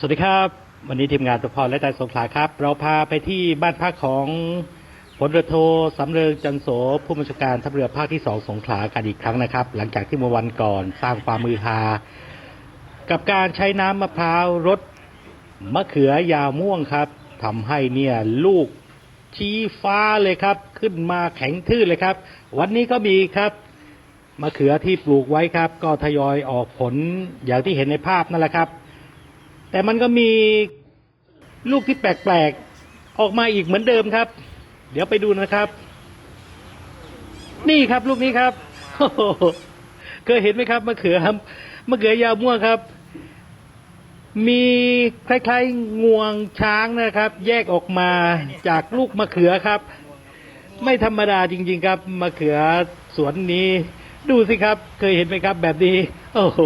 สวัสดีครับ วันนี้ทีมงานตุพรและใจสงขลาครับ เราพาไปที่บ้านพักของพลเรือโทสำเริงจันโสผู้บัญชาการทัพเรือภาคที่สองสงขลากันอีกครั้งนะครับ หลังจากที่เมื่อวันก่อนสร้างความมือฮากับการใช้น้ำมะพร้าวรดมะเขือยาวม่วงครับทำให้เนี่ยลูกชี้ฟ้าเลยครับ ขึ้นมาแข็งทื่อเลยครับ วันนี้ก็มีครับมะเขือที่ปลูกไว้ครับ ก็ทยอยออกผลอย่างที่เห็นในภาพนั่นแหละครับ แต่มันก็มีลูกที่แปลกๆ ออกมาอีกเหมือนเดิมครับ เดี๋ยวไปดูนะครับ นี่ครับลูกนี้ครับโอ้โหเคยเห็นไหมครับมะเขือครับมะเขือยาวม่วงครับ มีคล้ายๆงวงช้างนะครับ แยกออกมาจากลูกมะเขือครับ ไม่ธรรมดาจริง ๆ ครับมะเขือสวนนี้ ดูสิครับ เคยเห็นไหมครับ แบบนี้ โอ้โห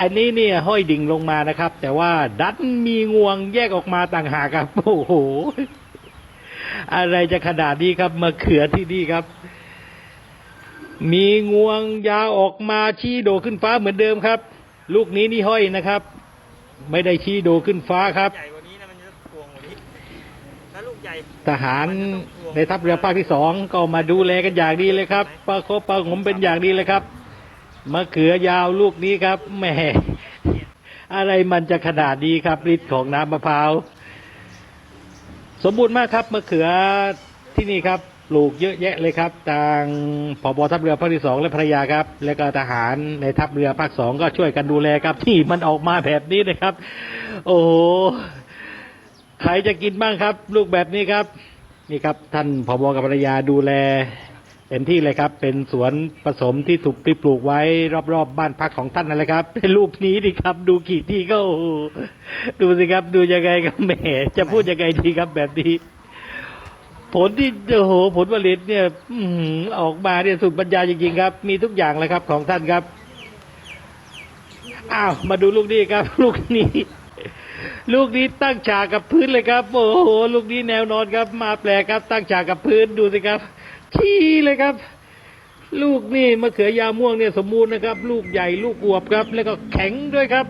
อันนี้เนี่ยห้อยดิ่งลงมานะครับ แต่ว่าดันมีงวงแยกออกมาต่างหากครับโอ้โห อะไรจะขนาดนี้ครับมะเขือที่นี่ครับ มีงวงยาวออกมาชี้โดขึ้นฟ้าเหมือนเดิมครับ ลูกนี้นี่ห้อยนะครับ ไม่ได้ชี้โดขึ้นฟ้าครับใหญ่กว่านี้นะมันจะพวงกว่านี้ถ้าลูกใหญ่ทหารในทัพเรือภาคที่สองก็มาดูแลกันอย่างดีเลยครับปลาโคบปลาหมเป็นอย่างดีเลยครับ มะเขือยาวลูกนี้ครับแหมอะไรมันจะขนาดดีครับฤทธิ์ของน้ำมะพร้าวสมบูรณ์มากครับมะเขือที่นี่ครับปลูกเยอะแยะเลยครับทางผบทัพเรือภาคที่สองและภรรยาครับ และก็ทหารในทัพเรือภาคสองก็ช่วยกันดูแลครับ ที่มันออกมาแบบนี้นะครับ โอ้โหใครจะกินบ้างครับ ลูกแบบนี้ครับ นี่ครับ ท่านผบกับภรรยาดูแล เต็มที่เลยครับ เป็นสวนผสมที่ถูกที่ปลูกไว้รอบๆบ้านพักของท่านนั่นแหละครับเป็นรูปนี้ดิครับ ดูกี่ที่ก็ดูสิครับ ดูยังไงก็แหมจะพูดยังไงดีครับแบบนี้ ผลที่โอ้โหผลผลิตเนี่ย อื้อหือออกมาเนี่ยสุดบรรยายจริงๆครับ มีทุกอย่างเลยครับของท่านครับอ้าวมาดูลูกนี้ครับ ลูกนี้ลูกนี้ตั้งฉากกับพื้นเลยครับ โอ้โห ลูกนี้แนวนอนครับ มาแปลกครับ ตั้งฉากกับพื้นดูสิครับ ชี้เลยครับ ลูกนี่มะเขือยาวม่วงเนี่ยสมบูรณ์นะครับ ลูกใหญ่ลูกอวบครับ แล้วก็แข็งด้วยครับ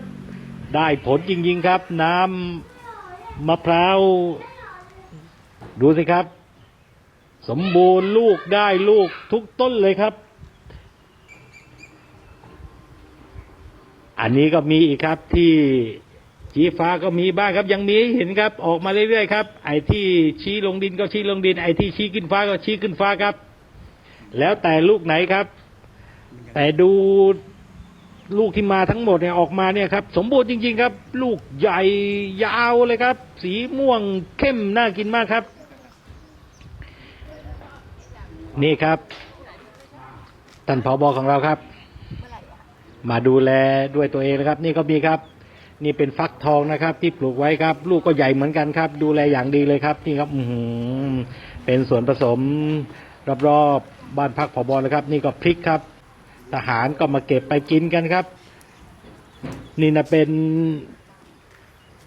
ได้ผลจริงๆครับ น้ำมะพร้าวดูสิครับ สมบูรณ์ลูกได้ลูกทุกต้นเลยครับ อันนี้ก็มีอีกครับที่ ชี้ฟ้าก็มีบ้างครับยังมีเห็นครับ ออกมาเรื่อยๆครับ ไอ้ที่ชี้ลงดินก็ชี้ลงดิน ไอ้ที่ชี้ขึ้นฟ้าก็ชี้ขึ้นฟ้าครับ แล้วแต่ลูกไหนครับ แต่ดูลูกที่มาทั้งหมดเนี่ยออกมาเนี่ยครับ สมบูรณ์จริง ๆ ครับ ลูกใหญ่ยาวเลยครับ สีม่วงเข้มน่ากินมากครับ นี่ครับท่านผอบอของเราครับ มาดูแลด้วยตัวเองนะครับ นี่ก็มีครับ นี่เป็นฟักทองนะครับ ที่ปลูกไว้ครับ ลูกก็ใหญ่เหมือนกันครับ ดูแลอย่างดีเลยครับ นี่ครับอืเป็นส่วนผสมรอบๆบ้านพักผอบอนะครับ นี่ก็พริกครับ ทหารก็มาเก็บไปกินกันครับ นี่นะเป็น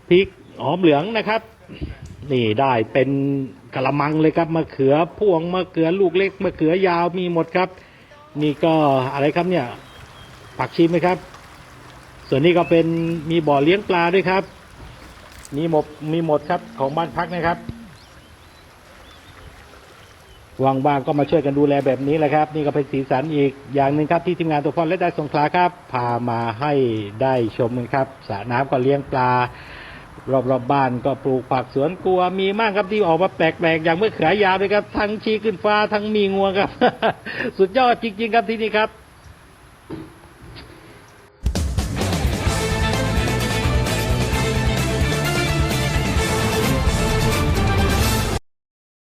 พริกหอมเหลืองนะครับ นี่ได้เป็นกระมังเลยครับมะเขือพวงมะเขือลูกเล็กมะเขือยาวมีหมดครับ นี่ก็อะไรครับเนี่ย ผักชีไหมครับ ส่วนนี้ก็เป็นมีบ่อเลี้ยงปลาด้วยครับ มีหมดมีหมดครับของบ้านพักนะครับว่างๆก็มาช่วยกันดูแลแบบนี้แหละครับ นี่ก็เป็นสีสันอีกอย่างหนึ่งครับที่ทีมงานตัวพรและได้สงขลาครับ พามาให้ได้ชมกันครับสระน้ำก็เลี้ยงปลา รอบๆบบ้านก็ปลูกผักสวนครัวมีมากครับที่ออกมาแปลกๆอย่างเมื่อเขือยาวเลยครับ ทั้งชี้ขึ้นฟ้าทั้งมีงวงครับ สุดยอดจริง ๆ ครับที่นี่ครับ